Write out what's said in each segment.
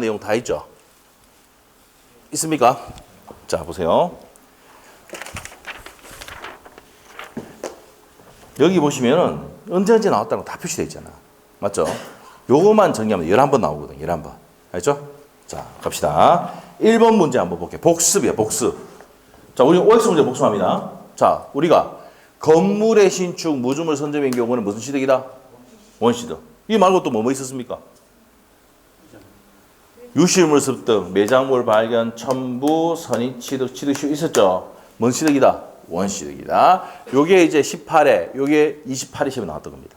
내용 다 있죠? 있습니까? 자, 보세요. 여기 보시면은 언제 언제 나왔다는 거 다 표시되어 있잖아. 맞죠? 요거만 정리하면 11번 나오거든, 11번. 알죠? 자, 갑시다. 1번 문제 한번 볼게요. 복습이야, 복습. 자, 우리 OX 문제 복습합니다. 자, 우리가 건물의 신축, 무주물 선점인 경우는 무슨 시득이다? 원시득. 이 말고 또 뭐뭐 있었습니까? 유실물 습득, 매장물 발견, 첨부, 선의 취득, 취득시 있었죠? 뭔 취득이다? 원시득이다. 요게 이제 18회, 요게 28회 시험에 나왔던 겁니다.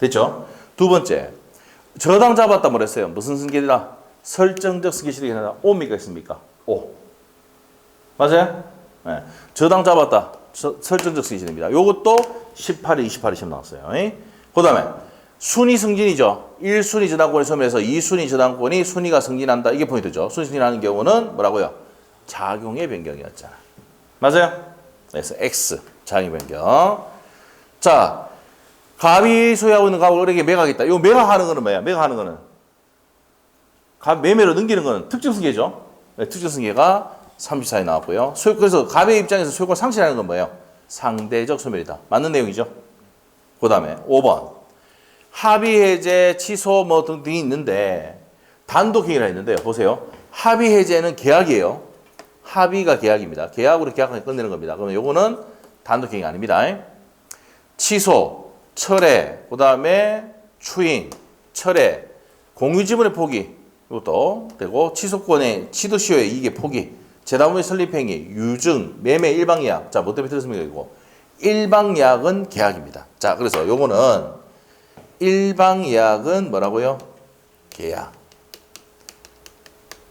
됐죠? 두 번째, 저당 잡았다 뭐랬어요? 무슨 승계이다? 설정적 승계시득이 아니라 오미가 있습니까? 오. 맞아요? 네. 저당 잡았다. 서- 설정적 승계시득입니다. 요것도 18회, 28회 시험 나왔어요. 그 다음에 순위 승진이죠. 1순위 저당권의 섬에서 2순위 저당권이 순위가 승진한다. 이게 포인트죠. 순위 승진하는 경우는 뭐라고요? 작용의 변경이었잖아. 맞아요? 그래서 X, 작용 변경. 자, 갑이 소유하고 있는 갑을 을에게 매각했다. 이 매각하는 거는 뭐야? 매각하는 거는 갑 매매로 넘기는 거는 특정 승계죠. 네, 특정 승계가 34에 나왔고요. 소유, 그래서 갑의 입장에서 소유권 상실하는 건 뭐예요? 상대적 소멸이다. 맞는 내용이죠. 그 다음에 5번. 합의 해제, 취소 뭐 등등이 있는데 단독 행위라 했는데요. 보세요. 합의 해제는 계약이에요. 합의가 계약입니다. 계약으로 계약을 끝내는 겁니다. 그러면 요거는 단독 행위 아닙니다. 취소, 철회, 그다음에 추인, 철회, 공유 지분의 포기 이것도 되고 취소권의 취득시효의 이익의 포기, 재단의 설립행위, 유증, 매매 일방예약. 자, 뭐 때문에 들었습니까? 이거 일방예약은 계약입니다. 자, 그래서 요거는 일방 예약은 뭐라고요? 계약.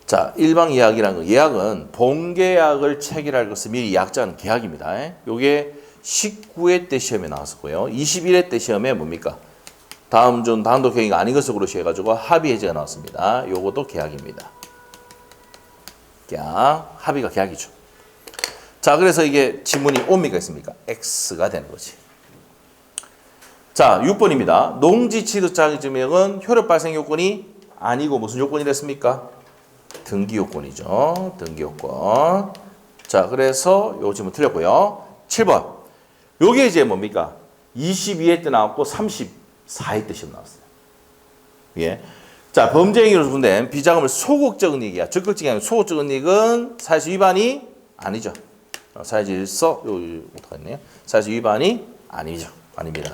자, 일방 예약이라는 거, 예약은 본계약을 체결할 것을 미리 약자는 계약입니다. 요게 19회 때 시험에 나왔었고요. 21회 때 시험에 뭡니까? 다음 준 단독 행위가 아닌 것을 그러시 해가지고 합의 해제가 나왔습니다. 요것도 계약입니다. 계약, 합의가 계약이죠. 자, 그래서 이게 지문이 옴니가 있습니까? X가 되는 거지. 자, 6번입니다. 농지 취득 자격 증명은 효력 발생 요건이 아니고 무슨 요건이 됐습니까? 등기 요건이죠. 등기 요건. 자, 그래서 요 질문 틀렸고요. 7번. 요게 이제 뭡니까? 22회 때 나왔고 34회 때 시험 나왔어요. 예. 자, 범죄 행위로 분된 비자금을 소극적 은닉이야. 적극적이 아니고 소극적 은닉은 사실 위반이 아니죠. 어, 사회질서 요, 요, 어떡하네요. 사회질 위반이 아니죠. 아닙니다.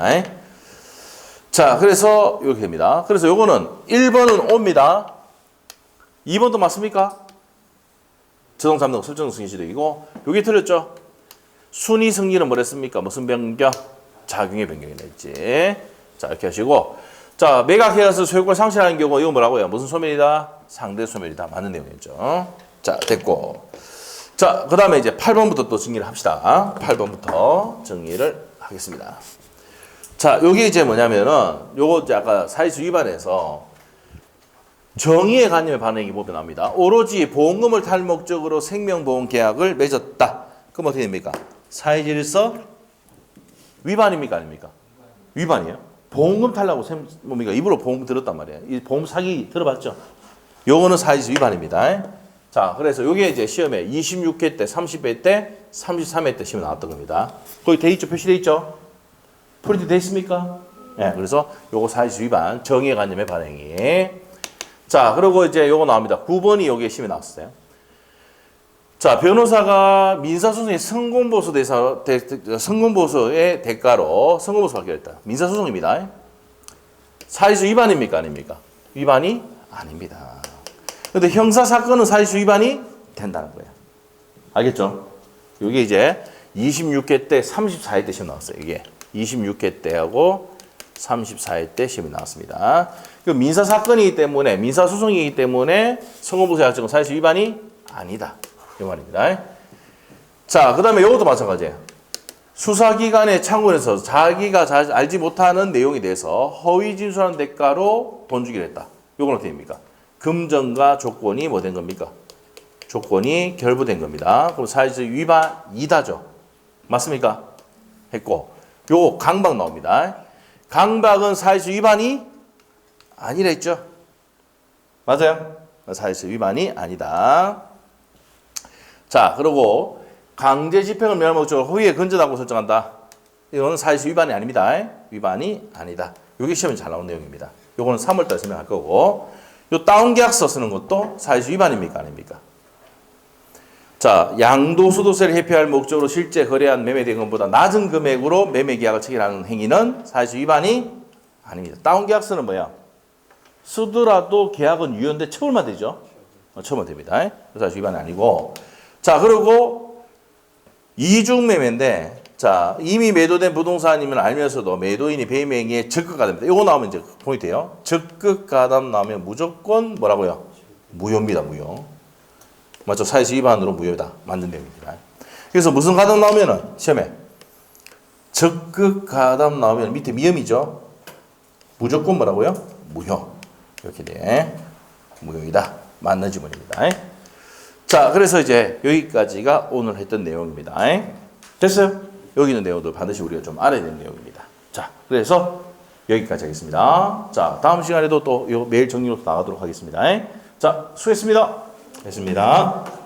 자, 그래서 이렇게 됩니다. 그래서 요거는 1번은 옵니다. 2번도 맞습니까? 저동 삼동 설정 승인 시득이고 요게 틀렸죠? 순위 승리는 뭐랬습니까? 무슨 변경? 작용의 변경이 됐지. 자, 이렇게 하시고 자, 매각 해서 소유권 상실하는 경우 이거 뭐라고요? 무슨 소멸이다? 상대 소멸이다. 맞는 내용이죠. 자, 됐고. 자, 그 다음에 이제 8번부터 또 정리를 합시다. 8번부터 정리를 하겠습니다. 자, 요게 이제 뭐냐면은, 요거 아까 사회수 위반해서 정의의 관념에 반응이 보면 나옵니다. 오로지 보험금을 탈 목적으로 생명보험 계약을 맺었다. 그럼 어떻게 됩니까? 사회질서 위반입니까? 아닙니까? 위반이에요. 보험금 탈라고 셈, 뭡니까? 입으로 보험금 들었단 말이에요. 이 보험 사기 들어봤죠? 요거는 사회질 위반입니다. 자, 그래서 요게 이제 시험에 26회 때, 30회 때, 33회 때 시험에 나왔던 겁니다. 거기 돼 있죠? 표시돼 있죠? 프린트 돼 있습니까? 예, 그래서 요거 사회질 위반, 정의의 관념의 발행이. 자, 그리고 이제 요거 나옵니다. 9번이 여기에 시험에 나왔어요. 자, 변호사가 민사소송의 성공보수 대사, 대, 대- 성공보수의 대가로 성공보수 받기로 했다. 민사소송입니다. 사회수 위반입니까? 아닙니까? 위반이 아닙니다. 근데 형사사건은 사회수 위반이 된다는 거예요. 알겠죠? 이게 이제 26회 때, 34회 때 시험 나왔어요. 이게 26회 때하고 34회 때 시험이 나왔습니다. 그 민사 사건이기 때문에 민사 소송이기 때문에 성공보수 약정은 사회수 위반이 아니다. 이 말입니다. 자, 그다음에 이것도 마찬가지예요. 수사기관의 창구에서 자기가 잘 알지 못하는 내용에 대해서 허위 진술한 대가로 돈 주기로 했다. 요건 어떻게 됩니까? 금전과 조건이 뭐 된 겁니까? 조건이 결부된 겁니다. 그럼 사회적 위반 이다죠. 맞습니까? 했고 요 강박 나옵니다. 강박은 사회적 위반이 아니라 했죠. 맞아요? 사실상 위반이 아니다. 자, 그리고 강제 집행을 면할 목적으로 허위에 근저당고 설정한다. 이거는 사실상 위반이 아닙니다. 위반이 아니다. 이게 시험에 잘 나온 내용입니다. 요거는 3월달 설명할 거고, 요 다운 계약서 쓰는 것도 사실상 위반입니까 아닙니까? 자, 양도소득세를 회피할 목적으로 실제 거래한 매매 대금보다 낮은 금액으로 매매 계약을 체결하는 행위는 사실 위반이 아닙니다. 다운 계약서는 뭐야? 쓰더라도 계약은 유효인데 처벌만 되죠. 어, 처벌 됩니다. 사실 위반이 아니고. 자, 그리고 이중 매매인데 자, 이미 매도된 부동산이면 알면서도 매도인이 배임 행위에 적극 가담입니다. 이거 나오면 이제 포인트예요. 적극 가담 나오면 무조건 뭐라고요? 무효입니다. 무효. 맞죠? 사회시 위반으로 무효다. 만든 내용입니다. 그래서 무슨 가담 나오면은 시험에 적극 가담 나오면 밑에 미음이죠. 무조건 뭐라고요? 무효. 이렇게 돼. 무효이다. 맞는 지문입니다. 자, 그래서 이제 여기까지가 오늘 했던 내용입니다. 됐어요? 여기 있는 내용도 반드시 우리가 좀 알아야 되는 내용입니다. 자, 그래서 여기까지 하겠습니다. 자, 다음 시간에도 또요 메일 정리로 나가도록 하겠습니다. 자, 수고했습니다. 됐습니다.